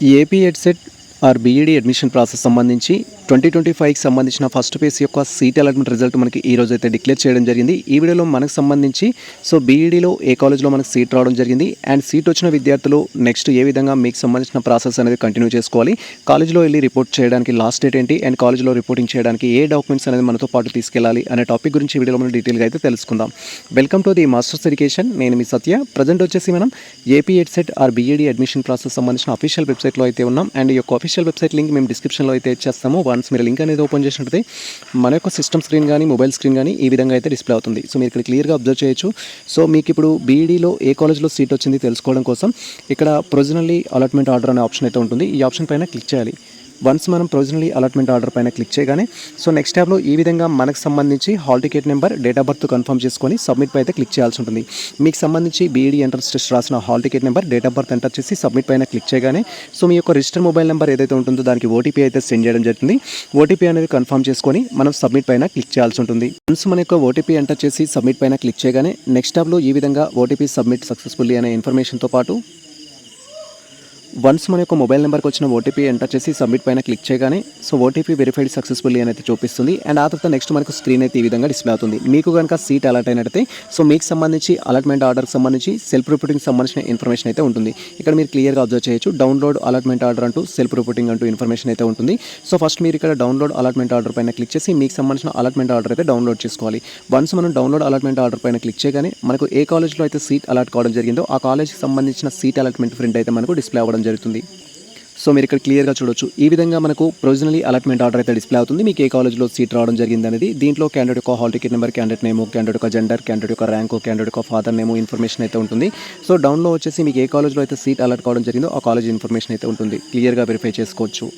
AP EdCET or BEd admission process సంబంధించి twenty twenty ఫైవ్కి సంబంధించిన ఫస్ట్ ఫేజ్ యొక్క సీట్ అలాట్మెంట్ రిజల్ట్ మనకి ఈ రోజు అయితే డిక్లేర్ చేయడం జరిగింది. ఈ వీడియోలో మనకు సంబంధించి సో బీఈడీలో ఏ కాలేజ్లో మనకు సీట్ రావడం జరిగింది. అండ్ సీట్ వచ్చిన విద్యార్థులు నెక్స్ట్ ఏ విధంగా మీకు సంబంధించిన ప్రాసెస్ అనేది కంటిన్యూ చేసుకోవాలి. కాలేజ్లో వెళ్ళి రిపోర్ట్ చేయడానికి లాస్ట్ డేట్ ఏంటి? అండ్ కాలేజ్లో రిపోర్టింగ్ చేయడానికి ఏ డాక్యుమెంట్స్ అనేది మనతో పాటు తీసుకెళ్ళాలి అనే టాపిక్ గురించి వీడియోలో మనం డీటెయిల్గా అయితే తెలుసుకుందాం. Welcome to the Masters Education నేను మీ సత్య. ప్రజెంట్ వచ్చేసి మనం AP EdCET or BEd admission process సంబంధించిన అఫీషియల్ వెబ్సైట్లో అయితే ఉన్నాం. అండ్ ఈ యొక్క అఫీషియల్ వెబ్సైట్ లింక్ మేము డిస్క్రిప్షన్లో అయితే ఇచ్చేస్తాము. వన్స్ మీరు లింక్ అనేది ఓపెన్ చేసినట్టయితే మన యొక్క సిస్టమ్ స్క్రీన్ కానీ మొబైల్ స్క్రీన్ కానీ ఈ విధంగా అయితే డిస్ప్లే అవుతుంది. సో మీరు ఇక్కడ క్లియర్గా అబ్జర్వ్ చేయొచ్చు. సో మీకు ఇప్పుడు బీఈడీలో ఏ కాలేజ్లో సీట్ వచ్చింది తెలుసుకోవడం కోసం ఇక్కడ ప్రొవిజనల్లీ అలాట్మెంట్ ఆర్డర్ అనే ఆప్షన్ అయితే ఉంటుంది. ఈ ఆప్షన్ పైన క్లిక్ చేయాలి. వన్స్ మనం ప్రొవిజనలీ అలాట్మెంట్ ఆర్డర్ పైన క్లిక్ చేయగానే సో నెక్స్ట్ ట్యాబ్లో ఈ విధంగా మనకు సంబంధించి hall ticket number date of birth confirm చేసుకొని సబ్మిట్ పై అయితే క్లిక్ చేయాల్సి ఉంటుంది. మీకు సంబంధించి బీఈడీ ఎంట్రన్స్ టెస్ట్ రాసిన hall ticket number date of birth enter చేసి సబ్మిట్ పైన క్లిక్ చేయగానే సో మీ యొక్క రిజిస్టర్ మొబైల్ నెంబర్ ఏదైతే ఉంటుందో దానికి ఓటీపీ అయితే సెండ్ చేయడం జరుగుతుంది ఓటీపీ అనేది కన్ఫర్మ్ చేసుకొని మనం సబ్మిట్ పైన క్లిక్ చేయాల్సి ఉంటుంది. వన్స్ మన యొక్క ఓటీపీ ఎంటర్ చేసి సబ్మిట్ పైన క్లిక్ చేయగానే నెక్స్ట్ ట్యాబ్లో ఈ విధంగా ఓటీపీ సబ్మిట్ సక్సెస్ఫుల్లీ అనే ఇన్ఫర్మేషన్తో పాటు వన్స్ మన యొక్క మొబైల్ నెంబర్కి వచ్చిన ఓటీపీ ఎంటర్ చేసి సబ్మిట్ పైన క్లిక్ చేయగానే సో ఓటీపీ వెరిఫైడ్ సక్సెస్ఫుల్లీ అని అయితే చూపిస్తుంది. అండ్ ఆ తర్వాత నెక్స్ట్ మనకు స్క్రీన్ అయితే ఈ విధంగా డిస్ప్లే అవుతుంది. మీకు కనుక సీట్ అలర్ట్ అయినట్టయితే సో మీకు సంబంధించి అలాట్మెంట్ ఆర్డర్కి సంబంధించి సెల్ఫ్ రిపోర్టింగ్ సంబంధించిన ఇన్ఫర్మేషన్ అయితే ఉంటుంది. ఇక్కడ మీరు క్లియర్గా అబ్జర్వ్ చేయొచ్చు డౌన్లోడ్ అలాట్మెంట్ ఆర్డర్ అంటూ సెల్ఫ్ రిపోర్టింగ్ అంటూ ఇన్ఫర్మేషన్ అయితే ఉంటుంది. సో ఫస్ట్ మీరు ఇక్కడ డౌన్లోడ్ అలాట్మెంట్ ఆర్డర్ పైన క్లిక్ చేసి మీకు సంబంధించిన అలాట్మెంట్ ఆర్డర్ అయితే డౌన్లోడ్ చేసుకోవాలి. వన్స్ మనం డౌన్లోడ్ అలాట్మెంట్ ఆర్డర్ పైన క్లిక్ చేయగానే మనకు ఏ కాలేజ్లో అయితే సీట్ అలాట్ కావడం జరిగిందో ఆ కాలేజ్కి సంబంధించిన సీట్ అలాట్మెంట్ ప్రింట్ అయితే మనకు డిస్ప్లే అవ్వడం జరుగుతుంది. సో మీరు ఇక్కడ క్లియర్గా చూడొచ్చు. ఈ విధంగా మనకు ప్రొవిజనలీ అలాట్మెంట్ ఆర్డర్ అయితే డిస్ప్లే అవుతుంది. మీకు ఏ కాలేజ్లో సీట్ రావడం జరిగింది అనేది దీంట్లో క్యాండిడేట్ యొక్క hall ticket number candidate name candidate యొక్క జెండర్ క్యాండిడేట్ యొక్క ర్యాంకు క్యాండిడేట్ యొక్క ఫాదర్ నేము ఇన్ఫర్మేషన్ అయితే ఉంటుంది. సో డౌన్లో వచ్చేసి మీకు ఏ కాలేజ్లో అయితే సీట్ అలాట్ కావడం జరిగిందో ఆ కాలేజ్ ఇన్ఫర్మేషన్ అయితే ఉంటుంది. క్లియర్గా వెరిఫై చేసుకోవచ్చు.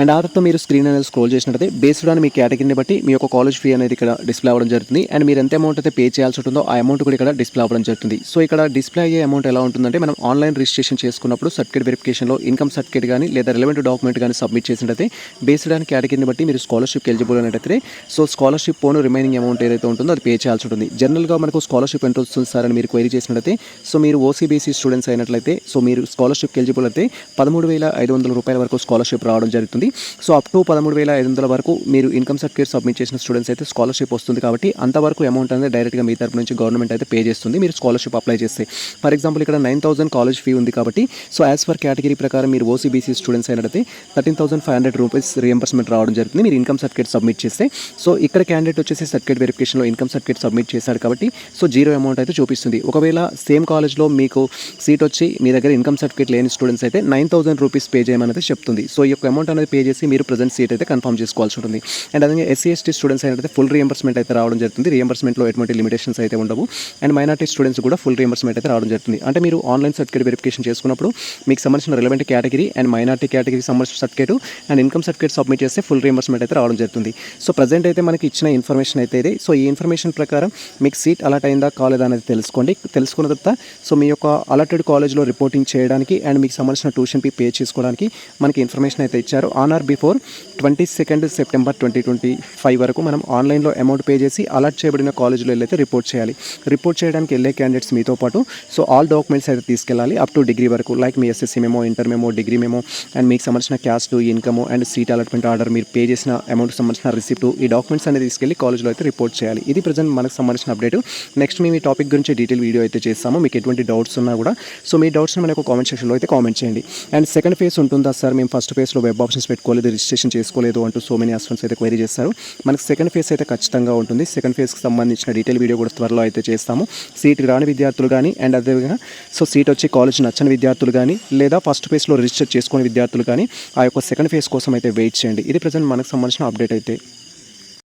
అండ్ ఆ తర్వాత మీరు స్క్రీన్ అనేది స్క్రోల్ చేసినట్టయితే బేస్డ్ ఆన్ మీ కేటగిరీని బట్టి మీ యొక్క కాలేజ్ ఫీ అనేది ఇక్కడ డిస్ప్లే అవ్వడం జరుగుతుంది. అండ్ మీరు ఎంత అమౌంట్ అయితే పే చేయాల్సి ఉంటుందో ఆ అమౌంట్ కూడా ఇక్కడ డిస్ప్లే అవ్వడం జరుగుతుంది. సో ఇక్కడ డిస్ప్లే అయ్యే అమౌంట్ ఎలా ఉంటుందంటే మనం ఆన్లైన్ రిజిస్ట్రేషన్ చేసుకున్నప్పుడు సర్టిఫికేట్ వెరిఫికేషన్లో ఇన్కమ్ సర్టిఫికేట్ కానీ లేదా రిలవెంట్ డాక్యుమెంట్ కానీ సబ్మిట్ చేసినట్టయితే బేస్డ్ ఆన్ కేటగిరీని బట్టి మీరు స్కాలర్షిప్ ఎలిజిబుల్ అనేటైతే సో స్కాలర్షిప్ పోను రిమైనింగ్ అమౌంట్ ఏదైతే ఉంటుందో అది పే చేయాల్సి ఉంటుంది. జనరల్గా మనకు స్కాలర్షిప్ ఎంత వస్తుంది సార్ అని మీరు క్వైరీ చేసినట్టయితే సో మీరు ఓసీబీసీ స్టూడెంట్స్ అయినట్లయితే సో మీరు స్కాలర్షిప్ ఎలిజిబుల్ అయితే పదమూడు వేల ఐదు వందల రూపాయల వరకు స్కాలర్షిప్ రావడం జరుగుతుంది. సో అప్ టు పదమూడు వేల ఐదు వందల వరకు మీరు ఇన్కమ్ సర్టిఫికేట్ సబ్మిట్ చేసిన స్టూడెంట్స్ అయితే స్కాలర్షిప్ వస్తుంది కాబట్టి అంతవరకు అమౌంట్ అనేది డైరెక్ట్గా మీ తరపు నుంచి గవర్నమెంట్ అయితే పే చేస్తుంది. మీరు స్కాలర్షిప్ అప్లై చేస్తే. ఫర్ ఎగ్జాంపుల్ ఇక్కడ నైన్ థౌసండ్ కాలేజ్ ఫీ ఉంది కాబట్టి సో యాజ్ ఫర్ కేటగిరీ ప్రకారం మీరు ఓసీబీసీ స్టూడెంట్స్ అయినట్టయితే thirteen thousand five hundred rupees reimbursement రావడం జరుగుతుంది. మీరు ఇన్కమ్ సర్టిఫికేట్ సబ్మిట్ చేస్తే. సో ఇక్కడ క్యాండిడేట్ వచ్చేసి సర్టిఫికేట్ వెరిఫికేషన్లో ఇన్కమ్ సర్టిఫికేట్ సబ్మిట్ చేశాడు కాబట్టి సో జీరో అమౌంట్ అయితే చూపిస్తుంది. ఒకవేళ సేమ్ కాలేజ్లో మీకు సీట్ వచ్చి మీ దగ్గర ఇన్కమ్ సర్టిఫికేట్ లేని స్టూడెంట్స్ అయితే నైన్ థౌసండ్ రూపీస్ పే చేయమని చెప్తుంది. సో ఈ యొక్క అమౌంట్ అనేది పే చేసి మీరు ప్రజెంట్ సీట్ అయితే కన్ఫర్మ్ చేసుకోవాల్సి ఉంటుంది. అండ్ అదే ఎస్సీ ఎస్టీ స్టూడెంట్స్ అయితే ఫుల్ రియంబర్స్మెంట్ అయితే రావడం జరుగుతుంది. రియంబర్స్మెంట్లో ఎటువంటి లిమిటేషన్స్ అయితే ఉండవు. అండ్ మైనార్టీ స్టూడెంట్స్ కూడా ఫుల్ రియంబర్స్మెంట్ అయితే రావడం జరుగుతుంది. అంటే మీరు ఆన్లైన్ సర్టిఫికేట్ వెరిఫికేషన్ చేసుకున్నప్పుడు మీకు సంబంధించిన relevant category and minority category సంబంధించిన certificate and income certificate submit చేస్తే ఫుల్ రియంబర్స్మెంట్ అయితే రావడం జరుగుతుంది. సో ప్రజెంట్ అయితే మనకి ఇచ్చిన ఇన్ఫర్మేషన్ అయితే ఇది. సో ఈ ఇన్ఫర్మేషన్ ప్రకారం మీకు సీట్ అలాట్ అయిందా కాలేదా అనేది తెలుసుకోండి. తెలుసుకున్న తర్వాత సో మీ యొక్క అలాటెడ్ కాలేజ్లో రిపోర్టింగ్ చేయడానికి అండ్ మీకు సంబంధించిన ట్యూషన్ ఫీ పే చేసుకోవడానికి మనకి ఇన్ఫర్మేషన్ అయితే ఇచ్చారు. On or before twenty second September twenty twenty five వరకు మనం ఆన్లైన్లో అమౌంట్ పే చేసి అలర్ట్ చేయబడిన కాలేజీలో వెళ్ళైతే రిపోర్ట్ చేయాలి. రిపోర్ట్ చేయడానికి వెళ్ళే క్యాండిడేట్స్ మీతో పాటు. సో ఆల్ డాక్యుమెంట్స్ అయితే తీసుకెళ్ళాలి. అప్ టు డిగ్రీ వరకు like me SSC memo inter memo degree memo and మీకు సంబంధించిన caste income and seat allotment order మీరు పే చేసిన అమౌంట్ సంబంధించిన రిసిప్ట్ ఈ డాక్యుమెంట్స్ అనేది తీసుకెళ్ళి కాలేజ్లో అయితే రిపోర్ట్ చేయాలి. ఇది ప్రజెంట్ మనకు సంబంధించిన అప్డేట్ నెక్స్ట్ మేము ఈ టాపిక్ గురించి డీటెయిల్ వీడియో అయితే చేస్తాము. మీకు ఎటువంటి డౌట్స్ ఉన్నా కూడా. సో మీ డౌట్స్ని మనకు కామెంట్ సెక్షన్లో అయితే కామెంట్ చేయండి. అండ్ సెకండ్ ఫేజ్ ఉంటుందా సార్ మేము ఫస్ట్ ఫేజ్లో వెబ్ ఆప్షన్స్ పెట్టుకోలేదు రిజిస్ట్రేషన్ చేసుకోలేదు అంటూ సో మెనీ ఆస్టూడెంట్స్ అయితే క్వైరీ చేస్తారు. మనకు సెకండ్ ఫేజ్ అయితే ఖచ్చితంగా ఉంటుంది. సెకండ్ ఫేజ్కి సంబంధించిన డీటెయిల్ వీడియో కూడా త్వరలో అయితే చేస్తాము. సీట్ రాని విద్యార్థులు కానీ అండ్ అదేవిధంగా సో సీట్ వచ్చి కాలేజ్ నచ్చని విద్యార్థులు కానీ లేదా ఫస్ట్ ఫేజ్లో రిజిస్టర్ చేసుకునే విద్యార్థులు కానీ ఆ యొక్క సెకండ్ ఫేజ్ కోసం అయితే వెయిట్ చేయండి. ఇది ప్రజెంట్ మనకు సంబంధించిన అప్డేట్ అయితే.